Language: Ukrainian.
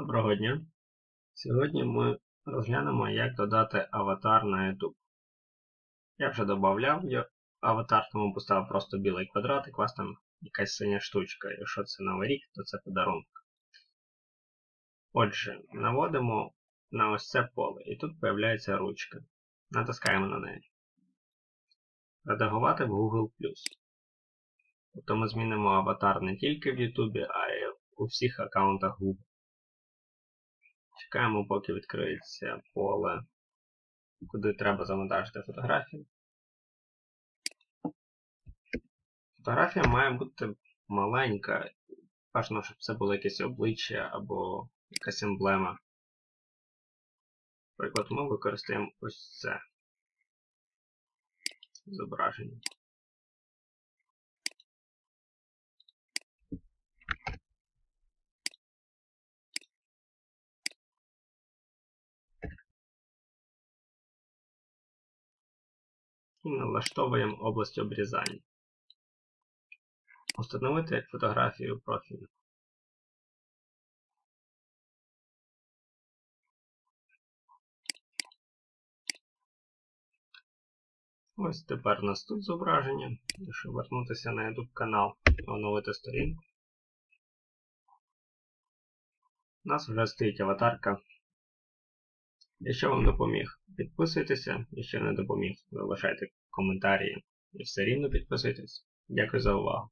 Доброго дня! Сьогодні ми розглянемо, як додати аватар на YouTube. Я вже додавав аватар, тому поставив просто білий квадратик, у вас там якась синя штучка. Якщо це новий рік, то це подарунок. Отже, наводимо на ось це поле, і тут з'являється ручка. Натискаємо на неї. Редагувати в Google. Тобто ми змінимо аватар не тільки в YouTube, а й у всіх аккаунтах Google. Чекаємо, поки відкриється поле, куди треба завантажити фотографію. Фотографія має бути маленька. Бажано, щоб це було якесь обличчя або якась емблема. Наприклад, ми використаємо ось це зображення. І налаштовуємо область обрізання. Установити як фотографію профілю. Ось тепер у нас тут зображення. Якщо вернутися на YouTube канал і оновити сторінку, у нас вже стоїть аватарка Якщо вам допоміг, підписуйтеся, якщо не допоміг, залишайте коментарі і все рівно підписуйтесь. Дякую за увагу.